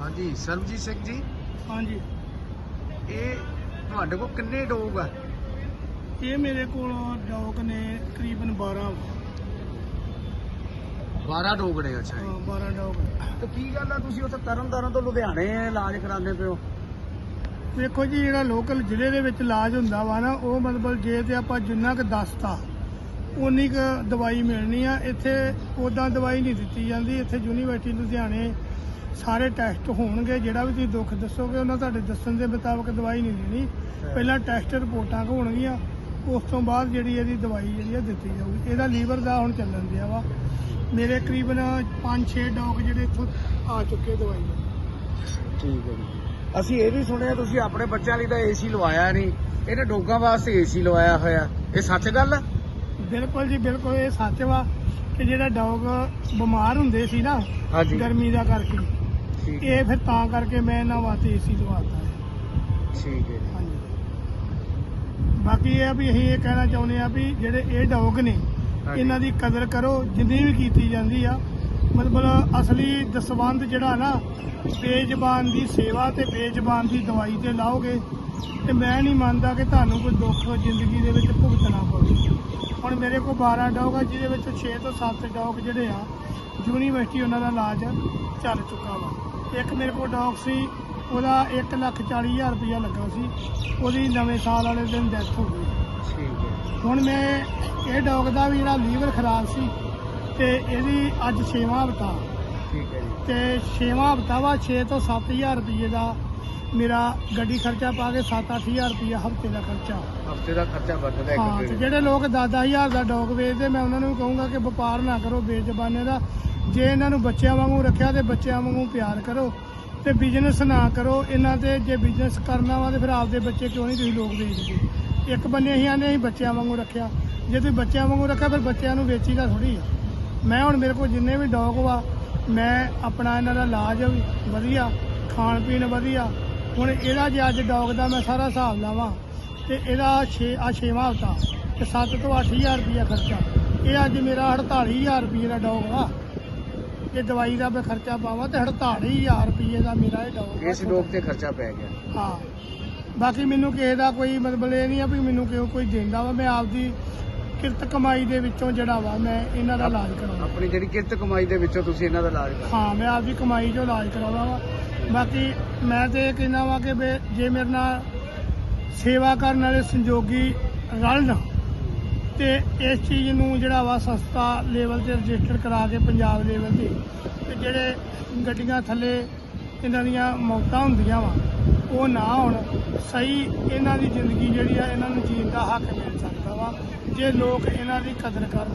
ਹਾਂਜੀ ਸਰਬਜੀਤ ਸਿੰਘ ਜੀ। ਹਾਂਜੀ। ਇਹ ਤੁਹਾਡੇ ਕੋਲ ਕਿੰਨੇ ਡੋਗ ਆ? ਇਹ ਮੇਰੇ ਕੋਲ ਡੌਗ ਨੇ ਤਕਰੀਬਨ 12 12 ਡੋਗ ਨੇ ਅੱਛਾ ਹਾਂ, 12 ਡੌਗ ਤੇ ਕੀ ਗੱਲ ਆ ਤੁਸੀਂ ਉੱਥੇ ਤਰਨਤਾਰਨ ਤੋਂ ਲੁਧਿਆਣੇ ਇਲਾਜ ਕਰਾਉਂਦੇ ਪਿਓ ਵੇਖੋ ਜੀ ਜਿਹੜਾ ਲੋਕਲ ਜ਼ਿਲ੍ਹੇ ਦੇ ਵਿੱਚ ਇਲਾਜ ਹੁੰਦਾ ਵਾ ਨਾ ਉਹ ਮਤਲਬ ਜੇ ਤੇ ਆਪਾਂ ਜਿੰਨਾ ਕੁ ਦੱਸਤਾ ਉਨੀ ਕੁ ਦਵਾਈ ਮਿਲਣੀ ਆ। ਇੱਥੇ ਉਦਾਂ ਦਵਾਈ ਨਹੀਂ ਦਿੱਤੀ ਜਾਂਦੀ। ਇੱਥੇ ਯੂਨੀਵਰਸਿਟੀ ਲੁਧਿਆਣੇ ਸਾਰੇ ਟੈਸਟ ਹੋਣਗੇ ਜਿਹੜਾ ਵੀ ਤੁਸੀਂ ਦੁੱਖ ਦੱਸੋਗੇ ਉਹਨਾਂ ਤੁਹਾਡੇ ਦੱਸਣ ਦੇ ਮੁਤਾਬਕ ਦਵਾਈ ਨਹੀਂ ਦੇਣੀ। ਪਹਿਲਾਂ ਟੈਸਟ ਰਿਪੋਰਟਾਂ ਹੋਣਗੀਆਂ ਉਸ ਤੋਂ ਬਾਅਦ ਜਿਹੜੀ ਇਹਦੀ ਦਵਾਈ ਜਿਹੜੀ ਆ ਦਿੱਤੀ ਜਾਊਗੀ। ਇਹਦਾ ਲੀਵਰ ਦਾ ਹੁਣ ਚੱਲਣ ਦਿਆ ਵਾ। ਮੇਰੇ ਕਰੀਬਨ 5-6 ਡੌਗ ਜਿਹੜੇ ਇੱਥੋਂ ਆ ਚੁੱਕੇ ਦਵਾਈ। ਠੀਕ ਹੈ ਜੀ। ਅਸੀਂ ਇਹ ਵੀ ਸੁਣਿਆ ਤੁਸੀਂ ਆਪਣੇ ਬੱਚਿਆਂ ਲਈ ਤਾਂ ਏਸੀ ਲਵਾਇਆ ਨਹੀਂ। ਇਹਨੇ ਡੋਗਾਂ ਵਾਸਤੇ ਏਸੀ ਲਵਾਇਆ ਹੋਇਆ। ਇਹ ਸੱਚ ਗੱਲ ਆ? ਬਿਲਕੁਲ ਜੀ ਬਿਲਕੁਲ ਇਹ ਸੱਚ ਵਾ ਕਿ ਜਿਹੜਾ ਡੌਗ ਬਿਮਾਰ ਹੁੰਦੇ ਸੀ ਨਾ ਗਰਮੀ ਦਾ ਕਰਕੇ। ਠੀਕ ਇਹ ਫਿਰ ਤਾਂ ਕਰਕੇ ਮੈਂ ਇਹਨਾਂ ਵਾਸਤੇ ਏਸੀ ਲਵਾਤਾ ਹੈ। ਠੀਕ ਹੈ ਜੀ। ਹਾਂਜੀ। ਬਾਕੀ ਇਹ ਆ ਵੀ ਅਸੀਂ ਇਹ ਕਹਿਣਾ ਚਾਹੁੰਦੇ ਆ ਵੀ ਜਿਹੜੇ ਇਹ ਡੌਗ ਨੇ ਹਾਂਜੀ। ਇਹਨਾਂ ਦੀ ਕਦਰ ਕਰੋ ਜਿੰਨੀ ਵੀ ਕੀਤੀ ਜਾਂਦੀ ਆ। ਮਤਲਬ ਅਸਲੀ ਦਸਵੰਦ ਜਿਹੜਾ ਨਾ ਬੇਜ਼ਬਾਨ ਦੀ ਸੇਵਾ ਤੇ ਬੇਜ਼ਬਾਨ ਦੀ ਦਵਾਈ ਤੇ ਲਾਓਗੇ ਤੇ ਮੈਂ ਨਹੀਂ ਮੰਨਦਾ ਕਿ ਤੁਹਾਨੂੰ ਕੋਈ ਦੁੱਖ ਜ਼ਿੰਦਗੀ ਦੇ ਵਿੱਚ ਭੁਗਤਣਾ ਪਵੇ। ਹੁਣ ਮੇਰੇ ਕੋਲ 12 ਡੌਗ ਆ ਜਿਹਦੇ ਵਿੱਚ 6 ਤੋਂ 7 ਡੌਗ ਜਿਹੜੇ ਆ ਯੂਨੀਵਰਸਿਟੀ ਉਹਨਾਂ ਦਾ ਇਲਾਜ ਚੱਲ ਚੁੱਕਾ ਵਾ। ਇੱਕ ਮੇਰੇ ਕੋਲ ਡੌਗ ਸੀ ਉਹਦਾ 1 ਲੱਖ 40 ਹਜ਼ਾਰ ਰੁਪਇਆ ਲੱਗਾ ਸੀ। ਉਹਦੀ ਨਵੇਂ ਸਾਲ ਵਾਲੇ ਦਿਨ ਡੈਥ ਹੋ ਗਈ। ਠੀਕ ਹੈ। ਹੁਣ ਮੈਂ ਇਹ ਡੌਗ ਦਾ ਵੀ ਜਿਹੜਾ ਲੀਵਰ ਖਰਾਬ ਸੀ ਤੇ ਇਹਦੀ ਅੱਜ 6ਵਾਂ ਹਫਤਾ। ਠੀਕ ਹੈ ਜੀ। ਤੇ 6ਵਾਂ ਹਫਤਾ ਵਾ 6 ਤੋਂ 7000 ਰੁਪਏ ਦਾ ਮੇਰਾ ਗੱਡੀ ਖਰਚਾ ਪਾ ਕੇ 7-8000 ਰੁਪਏ ਹਫ਼ਤੇ ਦਾ ਖਰਚਾ। ਹਫ਼ਤੇ ਦਾ ਖਰਚਾ ਵੱਧਦਾ ਹਾਂ ਇੱਕ ਤੇ ਪੀੜ ਜਿਹੜੇ ਲੋਕ 10-10000 ਦਾ ਡੌਗ ਵੇਚਦੇ ਮੈਂ ਉਹਨਾਂ ਨੂੰ ਵੀ ਕਹੂੰਗਾ ਕਿ ਵਪਾਰ ਨਾ ਕਰੋ ਬੇਜ਼ਬਾਨੇ ਦਾ। ਜੇ ਇਹਨਾਂ ਨੂੰ ਬੱਚਿਆਂ ਵਾਂਗੂ ਰੱਖਿਆ ਤੇ ਬੱਚਿਆਂ ਵਾਂਗੂ ਪਿਆਰ ਕਰੋ ਤੇ ਬਿਜ਼ਨਸ ਨਾ ਕਰੋ ਇਹਨਾਂ ਤੇ ਜੇ ਬਿਜ਼ਨਸ ਕਰਨਾ ਵਾ ਤੇ ਫਿਰ ਆਪਦੇ ਬੱਚੇ ਕਿਉਂ ਨਹੀਂ ਤੁਸੀਂ ਲੋਕ ਵੇਚਦੇ? ਇੱਕ ਬੰਨੇ ਅਸੀਂ ਆਨੇ ਅਸੀਂ ਬੱਚਿਆਂ ਵਾਂਗੂ ਰੱਖਿਆ। ਜੇ ਤੁਸੀਂ ਬੱਚਿਆਂ ਵਾਂਗੂ ਰੱਖਿਆ ਫਿਰ ਬੱਚਿਆਂ ਨੂੰ ਵੇਚੀਦਾ ਥੋੜੀ ਆ। ਮੈਂ ਹੁਣ ਮੇਰੇ ਕੋਲ ਜਿੰਨੇ ਵੀ ਡੌਗ ਵਾ ਮੈਂ ਆਪਣਾ ਇਹਨਾਂ ਦਾ ਇਲਾਜ ਵੀ ਵਧੀਆ ਖਾਣ ਪੀਣ ਵਧੀਆ ਹੁਣ ਇਹਦਾ ਜੇ ਅੱਜ ਡੌਗ ਦਾ ਮੈਂ ਸਾਰਾ ਹਿਸਾਬ ਲਾਵਾਂ ਤੇ ਇਹਦਾ 6 ਆ 6ਵਾਂ ਹਫਤਾ ਤੇ 7 ਤੋਂ 8000 ਰੁਪਇਆ ਖਰਚਾ। ਇਹ ਅੱਜ ਮੇਰਾ 48000 ਰੁਪਏ ਦਾ ਡੌਗ ਵਾ ਇਹ ਦਵਾਈ ਦਾ ਮੈਂ ਖਰਚਾ ਪਾਵਾਂ ਤੇ 48000 ਰੁਪਏ ਦਾ ਮੇਰਾ ਇਹ ਡੌਗ ਇਸ ਡੋਗ ਤੇ ਖਰਚਾ ਪੈ ਗਿਆ। ਹਾਂ। ਬਾਕੀ ਮੈਨੂੰ ਕਿਸੇ ਦਾ ਕੋਈ ਮਤਲਬ ਇਹ ਨਹੀਂ ਆ ਵੀ ਮੈਨੂੰ ਕਿਉਂ ਕੋਈ ਦਿੰਦਾ ਵਾ ਮੈਂ ਆਪਦੀ ਕਿਰਤ ਕਮਾਈ ਦੇ ਵਿੱਚੋਂ ਜਿਹੜਾ ਵਾ ਮੈਂ ਇਹਨਾਂ ਦਾ ਇਲਾਜ ਕਰਾਉਣਾ ਆਪਣੀ ਜਿਹੜੀ ਕਿਰਤ ਕਮਾਈ ਦੇ ਵਿੱਚੋਂ ਤੁਸੀਂ ਇਹਨਾਂ ਦਾ ਇਲਾਜ ਕਰ। ਹਾਂ ਮੈਂ ਆਪਦੀ ਕਮਾਈ ਚੋਂ ਇਲਾਜ ਕਰਾਉਣਾ ਵਾ। ਬਾਕੀ ਮੈਂ ਤੇ ਇਹ ਕਹਿੰਦਾ ਵਾ ਕਿ ਵੀ ਜੇ ਮੇਰੇ ਨਾਲ ਸੇਵਾ ਕਰਨ ਵਾਲੇ ਸੰਜੋਗੀ ਰਲਣ ਤੇ ਇਸ ਚੀਜ਼ ਨੂੰ ਜਿਹੜਾ ਵਾ ਸੰਸਥਾ ਲੈਵਲ ਤੇ ਰਜਿਸਟਰ ਕਰਾ ਕੇ ਪੰਜਾਬ ਲੈਵਲ ਤੇ ਤੇ ਜਿਹੜੇ ਗੱਡੀਆਂ ਥੱਲੇ ਇਹਨਾਂ ਦੀਆਂ ਮੌਤਾਂ ਹੁੰਦੀਆਂ ਵਾ, ਉਹ ਨਾ ਹੋਣ, ਸਹੀ ਇਹਨਾਂ ਦੀ ਜ਼ਿੰਦਗੀ ਜਿਹੜੀ ਆ, ਇਹਨਾਂ ਨੂੰ ਜੀਣ ਦਾ ਹੱਕ ਮਿਲ ਸਕਦਾ ਵਾ। ਜੇ ਲੋਕ ਇਹਨਾਂ ਦੀ ਕਦਰ ਕਰਨ